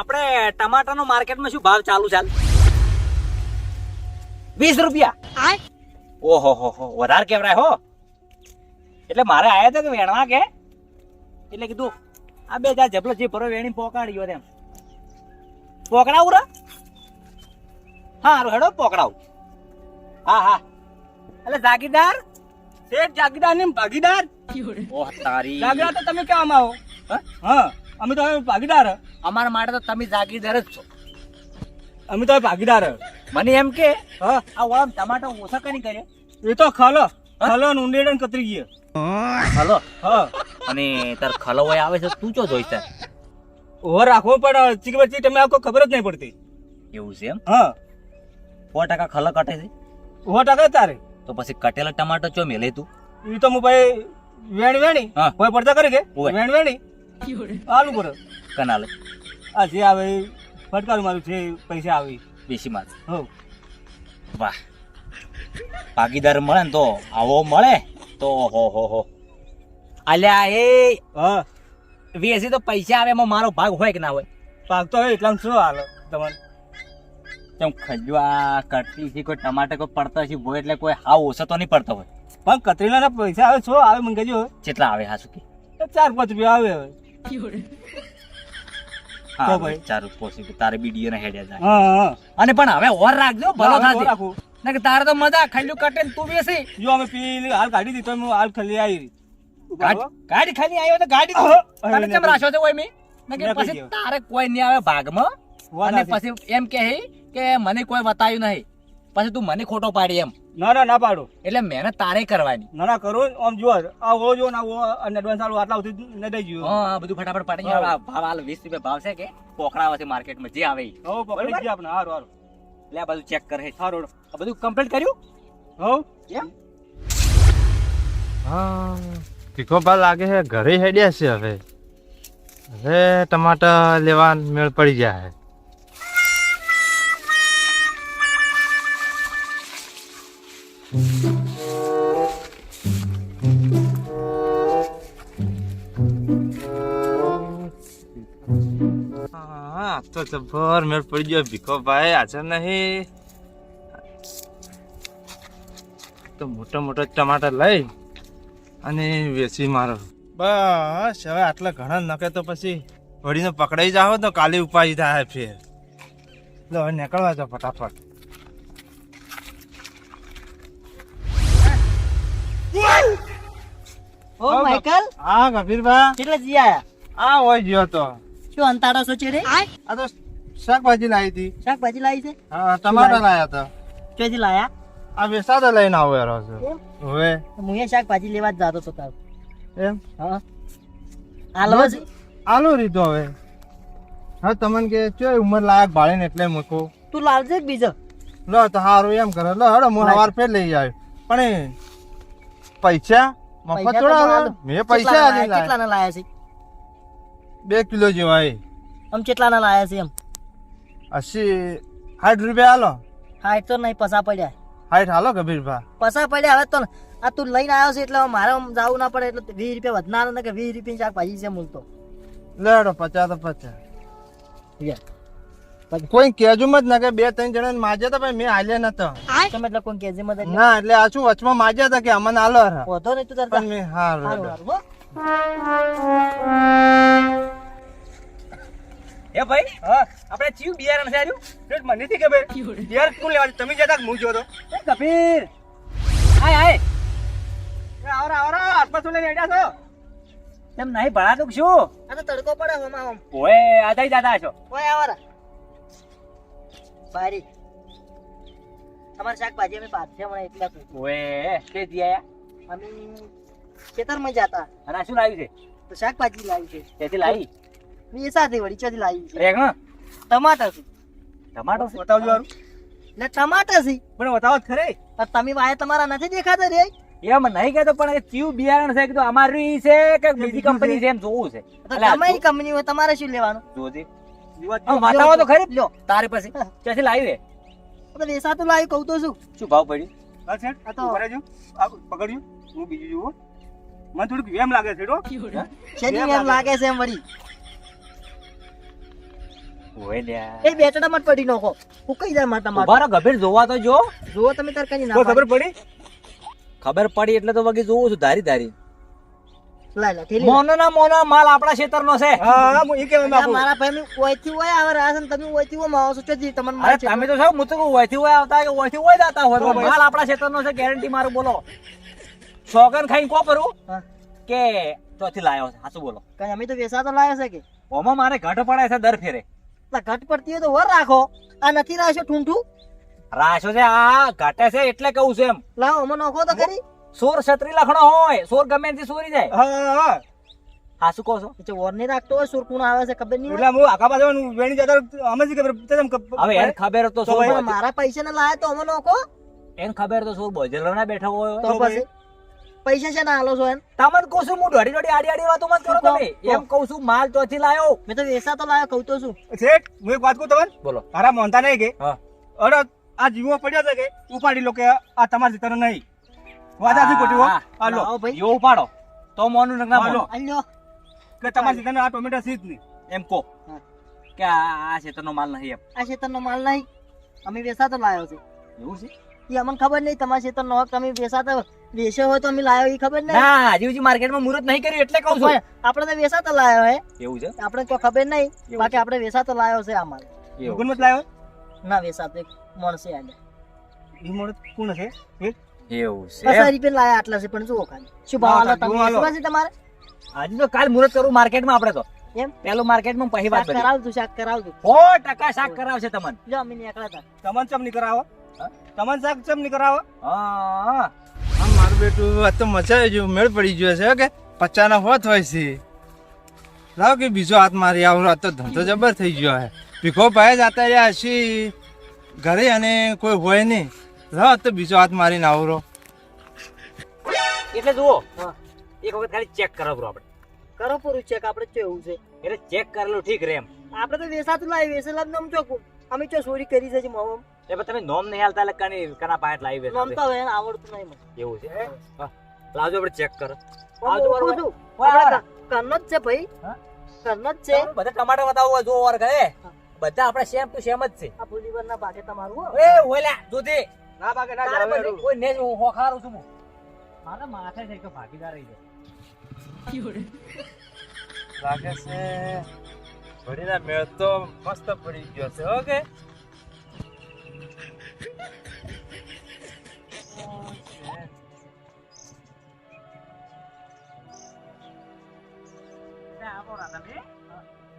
આપણે ટમાટાનો માર્કેટમાં શું ભાવ ચાલુ ચાલ? વીસ રૂપિયા. ઓહો હો હો વધારે કેવરાય હો. એટલે મારે આયા હતા કે વેણવા કે? એટલે કીધું આ બે ચાર જબલો જે ભરો વેણી પોકાડ્યો તેમ પોકડાવું રે? હા હારું હેડો પોકડાવું. હા હા. એટલે જાગીરદાર શેઠ જાગીદાર ને ભાગીદાર? તારી. જાગીદાર તો તમે ક્યાં આવો? હા? અમે તો હવે ભાગીદાર. અમારા માટે તો તમે જાગીદાર જ છો. અમે તો ભાગીદાર. મને એમ કે હા. આ ઓળમ ટમાટો ઓછા કઈ કરે એ તો ખાલો. ખાલો ઊંડેડન કતરી ગયો. હલો હા. અને તાર ખલો હોય આવે છે તું ચો જોઈ તાર? ઓવર રાખવો પડે ચીક બચી તમે આખો ખબર જ નહીં પડતી. એવું છે એમ? હા. સો ટકા ખલો કટે છે? ઓવર ટકા તારે. તો પછી કટેલા ટમાટો ચો મેલે તું? એ તો હું ભાઈ વેણ વેણી. હા. ભાઈ પડતા કરી કે? વેણ વેણી. આલુ પર. કનાલે. આ જે આવે ફટકારું મારું છે પૈસા આવે બેસી માં હો. વાહ. ભાગીદાર મળે ને તો આવો મળે. તો હો હો હો. અલ્યા એ હા. વેસી તો પૈસા આવે એમાં મારો ભાગ હોય કે ના હોય? ભાગ તો હોય એટલામાં શું હાલ તમારે? તેમ ખજવા કટતી છે કોઈ ટમાટર કોઈ પડતા છે ભોય એટલે કોઈ હાવ ઓછો તો નહીં પડતો હોય. પણ કતરીના પૈસા આવે શું આવે મને કહેજો. કેટલા આવે હા સુખી ચાર પાંચ રૂપિયા આવે હવે. હા ભાઈ ભાઈ. ચાર તારે બીડીઓ ને હેડ્યા જાય. હા હા. અને પણ હવે ઓર રાખજો ભલો થાશે ના કે તારે તો મજા ખાલી કટે તું બેસી. જો અમે પી હાલ કાઢી દીધો હું હાલ ખાલી આવી ગાડી ગાડી ખાલી આવ્યો તો ગાડી તને કેમ રાખ્યો છે ઓય મી ના કે પછી તારે કોઈ નહીં આવે ભાગમાં. અને પછી એમ કહે કે મને કોઈ બતાવ્યું નહીં. પછી તું મને ખોટો પાડી એમ. ના ના ના પાડો. એટલે મહેનત તારે કરવાની. ના ના કરો આમ જો આ ઓ જો ના ઓ અને એડવાન્સ આલો આટલા સુધી ન દઈ ગયું. હા બધું ફટાફટ પાડી. ગયો ભાવ હાલ વીસ રૂપિયા ભાવ છે કે? પોકડા આવે છે માર્કેટમાં જે આવે ઈ. હો પકડી ગયા આપણે. હારું હારું. એટલે આ બધું ચેક કરે હારું આ બધું કમ્પ્લીટ કર્યું? હો. કેમ? હા ભીખોબા લાગે છે. ઘરે હેડ્યા છે હવે. હવે ટમાટર લેવા મેળ પડી જાય છે. તો જબર મેળ પડી ગયો. ભીખોભાઈ, હાજર નહીં. તો મોટા મોટા ટમાટર લઈ અને વેચી મારો. બસ, હવે આટલા ઘણા નકે તો પછી વળીને પકડાઈ જાઓ તો કાલે ઉપાય થાય ફેર. લો નીકળવા જાઓ ફટાફટ. ઓ માઈકલ હા કબીરભા કેટલા જી આયા? આ હોય ગયો તો. શું અંતાડા સોચે રે? આ તો શાકભાજી લાવી હતી. શાકભાજી લાવી છે? હા ટમાટર લાયા હતા. કેજી લાયા? આ વેસાદો લઈને આવો યાર છો હવે. હું એ શાકભાજી લેવા જ જાતો તો તાર. એમ? હા. આલો આલુ રીતો હવે. હા તમને કે ચો ઉંમર લાયક ભાળીને એટલે મૂકો. તું લાવજે બીજો. લો તો હારું એમ કરે. લો હડો હું ફેર લઈ આવ્યો. પણ પૈસા? મફત થોડા મેં પૈસા કેટલાના લાયા? છે? બે કિલો જેવા એ. આમ કેટલાના લાયા છે એમ? અસી સાઠ રૂપિયા હાલો. હા તો નહીં પસા પડ્યા. સાઠ હાલો કબીરભા પસા પડ્યા હવે તો આ તું લઈને આવ્યો છે એટલે મારે જાવું ના પડે એટલે વીસ રૂપિયા વધનાર ને કે વીસ રૂપિયા શાકભાજી છે મૂલતો લેડો પચાસ તો પચાસ. કોઈ કેજુ મત ના કે બે ત્રણ જણા માજ્યા હતા મેં હાલ્યા નતો. તમે એટલે કોઈ કેજી એટલે ના એટલે આ શું વચમાં માજ્યા હતા કે અમને હાલો હરા. વધો નહીં તું તાર પણ મેં હાલ એ ભાઈ હા. આપણે ચીવ બિયારણ છે આર્યું? મને નથી ખબર. બિયાર કોણ લેવા તમે જતા હું જોતો એ કબીર આય આય. આવરા આવરા આસપાસ લઈને બેઠા છો. એમ નહીં ભણાતું કે શું? આ તો તડકો પડે હમણાં આમ ઓય આ થઈ જતા છો. ઓય આવારા. બારી. તમારે શાકભાજી અમે પાથે હમણાં એટલા ઓએ તે દિયા અમે ખેતરમાં જતા. અને આ શું લાવ્યું છે? તો શાકભાજી લાવી છે. તેથી લાવી? મેં એ સાથે વળી ચોથી લાવી છે. રેગણ ટમાટર છે. ટમાટો છે? બતાવજો યાર એટલે ટમાટર છે. પણ બતાવો જ ખરે. પણ તમે વાય તમારા નથી દેખાતા રે? એમ નહીં કહેતો પણ એ ચીવ બિયારણ છે કે તો અમારું ઈ છે કે બીજી કંપની છે એમ જોવું છે. તમારી કંપની હોય તમારે શું લેવાનું? જોજે. જીવાત તો ખરી લ્યો તારે પછી. ક્યાંથી લાવી રે તો લાવી કહું તો શું? શું ભાવ પડ્યું? હા શેઠ આ તો- ઊભા આ પકડ્યું. હું બીજું જોઉં મને થોડીક વેમ લાગે છે હો. શેની એમ લાગે છે. એમ વળી? ઓય લ્યા. એ બેચડામાં જ પડી નાખો. ફૂકાઈ જાય મારા ટમાટર ઊભા રહો, ગભીર જોવા તો જો. તમે તાર કઈ ના ખબર પડી? ખબર પડી એટલે તો વગી જોઉં છું ધારી ધારી. લાય. મોનો માલ આપણા ખેતરનો છે. હા હા હું એ કહેવા મારા ભાઈ ઓયથી ઓય આવે રહ્યા તમે ઓયથી ઓયમાં છો ચોથી તમને મારે તમે તો સાહેબ હું તો ઓયથી ઓય આવતા કે ઓયથી ઓય જતા હોય માલ આપણા ખેતરનો છે ગેરંટી મારું બોલો. સોગન ખાઈને કો કરું કે ચોથી લાયો છે સાચું બોલો. કઈ અમે તો વેસાતો લાયો છે કે? ઓમાં મારે ઘટ પડે છે દર ફેરે. ઘટ પડતી હોય તો વર રાખો. આ નથી રાખ્યો ઠૂંઠું? રાખશો છે આ ઘાટે છે એટલે કહું છું એમ. લાવો અમે નાખો તો ખરી. સોર છત્રી લખણો હોય સોર ગમે એનાથી સોરી જાય. હા હા હા. શું કહો છો? પછી વર નહીં રાખતો હોય સુરકુણ આવે છે ખબર નહીં એટલે હું આખા પાસે વેણી જતો અમે જ ખબર તે હવે એને ખબર તો સોર મારા પૈસા ને લાયા તો અમે નાખો એને ખબર તો સોર બોજેલો ના બેઠો હોય? તો તો પછી? પૈસા છે ના હાલો છો એમ તમને કહું છું હું દોડી દોડી આડી આડી વાતો મત કરો તો- તમે. તો. એમ કહું છું માલ ચોથી લાયો. મેં તો વેસાતો લાયો કહું તો છું શેઠ હું એક વાત કહું તમને? બોલો. તારા મોનતા નહીં કે? હા. અરે આ જીવો પડ્યો છે કે? ઉપાડી લો કે આ તમારી જીતર નહીં. વાત આથી ખોટી હો. હા, આ લો લાવો ભાઈ. યો પાડો. તો મોનું ને ના હાલો હાલો. કે તમારા સીધા આ ટોમેટો સીધ નહીં. એમ કો કે આ આ ખેતરનો માલ નહીં એમ. આ ખેતરનો માલ નહીં. અમે વેસાતો લાયો છે. એવું છે? એ અમને ખબર નહીં તમારા ખેતરનો હક તમે વેસાતો વેચ્યો હોય તો અમે લાયો એ ખબર નહીં. ના હજી હજી માર્કેટમાં મુહૂર્ત નહીં કર્યું એટલે કહું છું. પણ આપણે તો વેસાતો લાયો હે. એવું છે? આપણે તો ખબર નહીં. બાકી આપણે વેસાતો લાયો છે આ માલ એવું ગુણ મત લાવ્યો ના વેસાતો એક મળશે આજે ઈ મોડ કોણ છે એ? એવું પચાસ રૂપિયા લાયા આટલા છે પણ જુઓ ખાલી. શું ભાવ આલો તમે? આલો. છે તમારે? હજી તો કાલ મુહૂર્ત કરું માર્કેટમાં આપણે તો. એમ? પેલું માર્કેટમાં પછી વાત કરાવજો શાક કરાવજો સો ટકા શાક કરાવશે તમને. જો અમે નીકળ્યા હતા. તમન ચમ નહીં કરાવો? હા? શાક ચમ નહીં કરાવો? હા. આ મારું બેટું આ તો મજા આવી ગયું. મેળ પડી ગયો છે કે? પચાના હોત હોય છે. લાવ કે બીજો હાથ મારી આવું. આ તો ધંધો જબર થઈ ગયો હે ભીખો ભાઈ જાતા રહ્યા હશી ઘરે અને કોઈ હોય નહીં. તો બીજો હાથ મારીને આવરો એટલે જુઓ એક વખત ખાલી ચેક કરાવવું આપણે. કરો પૂરું ચેક આપણે કેવું છે. એટલે ચેક કરેલું ઠીક રે એમ. આપણે તો વેસાતું લાવી વેસેલા નમ ચોખ્ખું અમે ચો ચોરી કરી છે મોમ એ પણ તમે નોમ નહીં હાલતા એટલે કની કના પાયટ લાવી નમતા હોય એને આવડતું નહીં મને. એવું છે? હા. લાવજો આપણે ચેક કરો. આવજો આવજો. ઘરનો જ છે ભાઈ. કરનો જ છે. બધા ટમાટર બતાવો જો ઓર ગયે બધા આપણે સેમ ટુ સેમ જ છે. આ ભૂલીવર ના ભાગે તમારું એ ઓલા જોતી ના બાકે ના જાવે કોઈ ને હું હોખારું છું હું. મારા માથે છે કે ભાગીદાર રહી જાય લાગે છે ઘડીના મેળ તો મસ્ત પડી ગયો છે ઓકે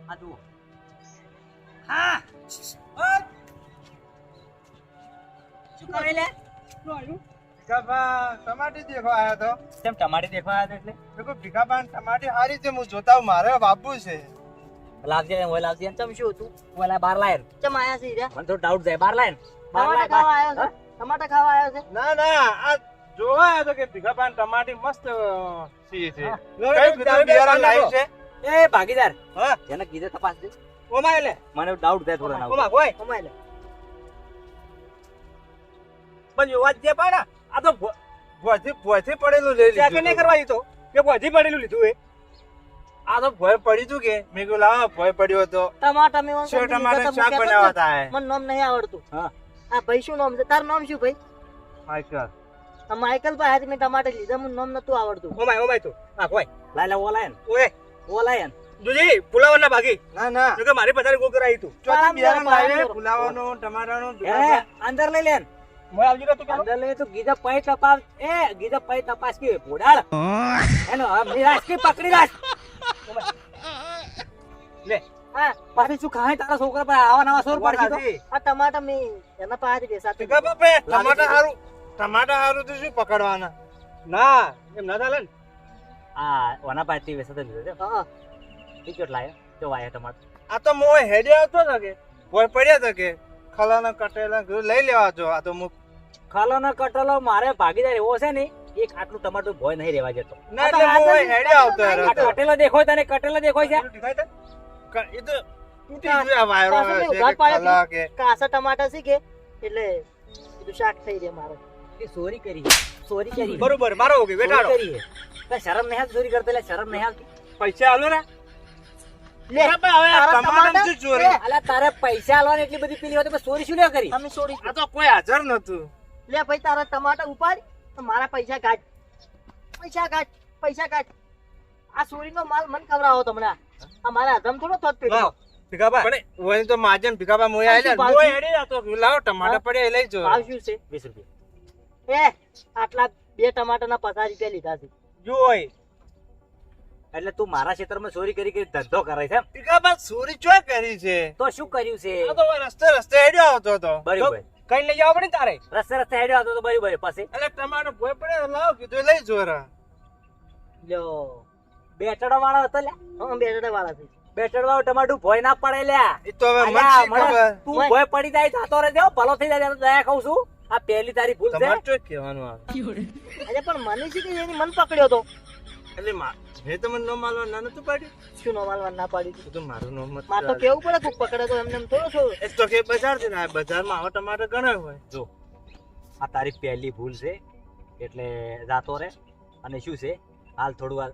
આ જુઓ. હા! શું કરે લે ટમાટી દેખો આયો તો. કેમ ટમાટી દેખવા આવ્યા એટલે? દેખો ભીખાબા ટમાટી હારી છે હું જોતા હું મારે બાપુ છે. લાવજે ઓય લાવજે ચમ શું હતું ઓલા બાર લાયન ચમ આયા છે હીરા? મને તો ડાઉટ જાય બાર લાયન બાર ખાવા આવ્યો છે? ટમાટા ખાવા આવ્યો છે? ના ના આ જોવા તો કે ભીખાબાન ટમાટી મસ્ત સી છે કઈ કીધું? લાવ્યું છે? એ ભાગીદાર હા. જેને કીધે તપાસ દે. ઓમાં એટલે મને ડાઉટ થાય થોડા નાવ ઓમાં કોઈ અમાય લે. પણ વાત જે પાડા આ તો ભો- ભોયથી ભોયથી પડેલું લઈ ચેક નહીં કરવા તો? કે બધી પડેલું લીધું એ? આ તો ભોય પડી તું કે? મેં કીધું લાવો ભોય પડ્યો તો ટમાટા મેં સેવ ટમાટર શાક હું કહેતો બનાવવા જ થાય મને નામ નહીં આવડતું. હા. આ ભાઈ શું નામ છે? તારું નામ શું ભાઈ? માઇકલ માઇકલ ભાઈ મેં ટમાટર લીધા મને નામ નતું આવડતું. ઓમાય ઓમાય તો. હા કોઈ લાય લા ઓલાયન ઓએ ઓલાયન જોજી ફુલાવર ભાગી. ના ના. કે મારી પધારે ગોકર આવી તું ચોથી બિયારણ. ફુલાવાનું ટમાટાનું અંદર લઈ લેન. મોય આવજો તો કે અંદર લે તો ગીધા પૈ તપાસ. એ ગીધા પૈ તપાસ કે પોડાળ એનો નિરાશ કે પકડી રાખ લે હા પાછી શું ખાય? તારા છોકરા પર આવા નવા સોર પડશે તો. આ ટમાટા મે એના પાસે બેસાતું ભીખા બાપે ટમાટા હારું ટમાટા હારું તો શું પકડવાના? ના એમ ના ચાલે ને? આ ઓના પાર્ટી વેસે તો લીધો છે. હા. ટિકિટ લાયો. તો વાયા ટમાટર આ તો મોય હેડે આવતો કે ભોય પડ્યા તો કે ખલાના કટેલા લઈ લેવા જો આ તો મુક ખાલો ના કટલો મારે ભાગીદાર એવો છે ને એક આટલું ટમાટર ભોય નહીં રેવા જતો કટેલો દેખોય તને કટેલો દેખોય છે. એ તો કાસા ટમાટા છે કે એટલે શાક થઈ જાય મારો. ચોરી કરી. ચોરી કરી. બરોબર મારો ઓકે ચોરી બેટાડો કરી. શરમ નહીં આવતી? ચોરી કરતા એટલે શરમ નહીં આવતી? પૈસા આલો ને. તારા ચોરી? પૈસા આલવાની એટલી બધી પેલી હોય તો ચોરી શું કરી? અમે છોડી આ તો કોઈ હાજર નતું લે ભાઈ તારા ટમાટર ઉપાડ. મારા પૈસા કાઢ. પૈસા કાઢ પૈસા કાઢ. આ ચોરીનો માલ મન કવરાવો તમને. આ મારા હદમ થોડો થોત પણ ઓય તો માજન ભીખાબા મોય? હેડી લાવો પડ્યા એ લઈ જો ભાવ શું છે? વીસ રૂપિયા. એ આટલા બે ટમાટરના પચાસ રૂપિયા લીધા છે. એટલે તું મારા ક્ષેત્રમાં ચોરી કરી કરી ધંધો કરે છે? ભીખાબા ચોરી ચો કરી છે? તો શું કર્યું છે? આ તો રસ્તે રસ્તે હેડ્યો આવતો હતો બરાબર. કઈ લઈ જવા પડે તારે? રસ્તે રસ્તે હેડ્યો હતો તો બરાબર પછી? એટલે ટમાટર ભોય પડે લાવ કીધું લઈ જો રા. લ્યો બેટડો વાળો હતો લ્યા. હા બે જણા વાળા છે. બેટડ વાળો ટમાટું ભોય ના પડે લ્યા. તો હવે મને તું ભોય પડી જાય જાતો રહેજે હો, ભલો થઈ જાય દયા કહું છું. આ પહેલી તારી ભૂલ છે. તમારે કહેવાનું આવે. અરે પણ મને કે એની મન પકડ્યો તો. એટલે મા- મેં તમને નો માલવા ના નતું પાડ્યું? શું નો માલવા ના પાડી તું? તો મારું નો મત માર તો કેવું પડે કોક પકડે તો એમને થોડો છો? એ તો કે બજારથી ના બજારમાં આવો ટમાટર ઘણા હોય. જો આ તારી પહેલી ભૂલ છે એટલે જાતો રે. અને શું છે હાલ થોડું હાલ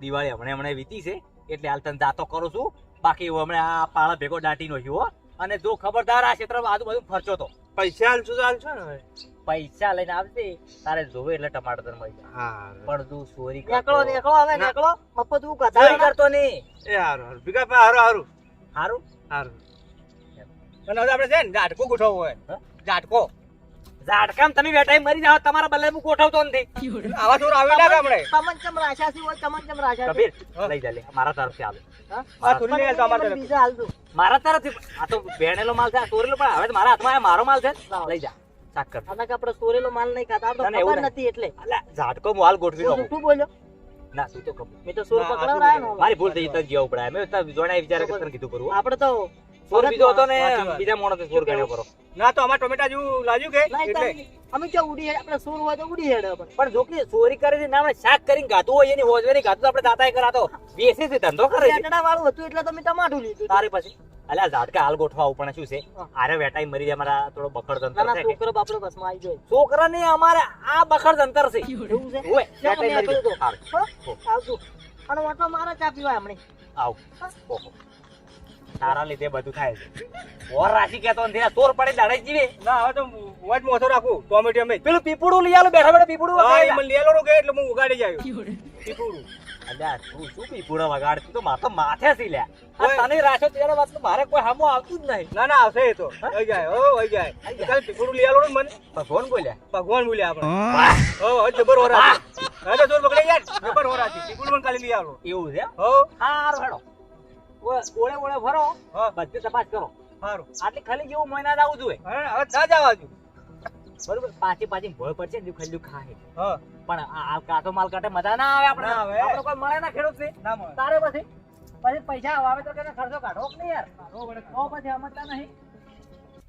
દિવાળી હમણાં હમણાં વીતી છે એટલે હાલ તને જાતો કરું છું. બાકી હું હમણાં આ પાળા ભેગો દાટી નો હો. અને જો ખબરદાર આ ક્ષેત્રમાં આજુબાજુ ફરચો તો. પૈસા હાલશું તો આલશો ને હવે. પૈસા લઈને આવશે તારે જોવે એટલે ટમાટર મળી જાય. હા પણ તું ચોરી નીકળો કરતો. નીકળો હવે ના. નીકળો. મફત તું કથા કરતો નહીં. એ હારું હારું. ભીખા પા હારું હારું. હારું? હારું. અને હવે આપણે છે ને ઝાટકો ગોઠવવો હોય? ઝાટકો. ઝાટકામ તમે બેઠા મરી જાવ તમારા બદલે હું ગોઠવતો નથી. આવા ચોર આવે ના ગામડે તમન ચમ રાશાસી હોય તમન ચમ રાશાસી કબીર લઈ જા લે. મારા તરફથી આલો હા? આ ચોરી લઈ આવતો અમારે બીજા હાલ દો. મારા તરફથી આ તો બેણેલો માલ છે આ ચોરેલો પણ હવે મારા હાથમાં આ મારો માલ છે. લઈ જા શાક કર. અને કે આપણે ચોરેલો માલ નહીં ખાતા આ તો ખબર નથી એટલે. અલા ઝાટકો માલ હાલ ગોઠવી તું નાખું બોલ્યો? ના તું તો મેં તો સોર પકડાવ ને મારી ભૂલ થઈ તો જીવ પડે. મેં તો જોણાય વિચારે કે તને કીધું કરું આપણે તો ચોર બીજો હતો ને બીજા મોણસે ચોર ગણ્યો પરો ના તો અમાર ટોમેટા જેવું લાગ્યું કે? એટલે અમે ક્યાં ઉડી આપણે સોર હોય તો ઉડી હેડે પણ. જો કે ચોરી કરે છે ના આપણે શાક કરીને ગાતું હોય એની હોજવે ની ગાતું આપણે દાતાએ કરાતો. બેસે છે ધંધો કરે છે. બેટડા વાળું હતું એટલે તમે ટમાટું લીધું. તારે પછી. અલ્યા ઝાટકા હાલ ગોઠવા પણ શું છે? આરે વેટાઈ મરી જાય મારા થોડો બખડ જંતર છે છોકરો બાપડો બસમાં આવી જાય છોકરા ને અમારે આ બખડ જંતર છે. એવું છે? ઓય વેટાઈ મરી જાય. આવજો. અને વાટો મારા ચા પીવા હમણાં. આવ. ઓહો. તારા લીધે બધું થાય છે. ઓર રાશી કેતો ને તોર પડે દાડે જીવે. ના હવે તો વજ મોથો રાખું. ટોમેટો અમે પેલું પીપળું લઈ આલો બેઠા બેઠા પીપળું હા વગાડી. એ મને લેલો કે એટલે હું ઉગાડી જાય પીપુડું અલ્યા તું શું પીપળું વગાડતી? તો માથે માથે સી લ્યા આ તને રાશો ત્યારે વાત મારે કોઈ હામો આવતું જ નહીં. ના ના આવશે એ તો. વહી જાય ઓ વહી જાય. આઈ જાય. કાલે પીપુડું લઈ આલો ને મને. ભગવાન બોલ્યા ભગવાન બોલ્યા આપણે. ઓ હો હો જબર હો. હા તો જોર પકડાઈ યાર ને, જબર હો છે. પીપુડું મને કાલે લઈ આલો. એવું છે એમ? હો. હારું હેડો. ઓળે ઓળે ફરો. બધી તપાસ કરો. સારું આટલી ખાલી જેવું મહિના આવું જોઈએ. હવે ના જવા દઉં બરોબર પાછી પાછી ભોય પડશે ને ખાલી ખાય પણ આ આ માલ કાટે મજા ના આવે આપણે. આપણે કોઈ મળે ના ખેડૂત ને. તારે પછી? પછી પૈસા આવે તો કે ખર્ચો કાઢો કે નહીં યાર? તો પછી સમજતા નહીં.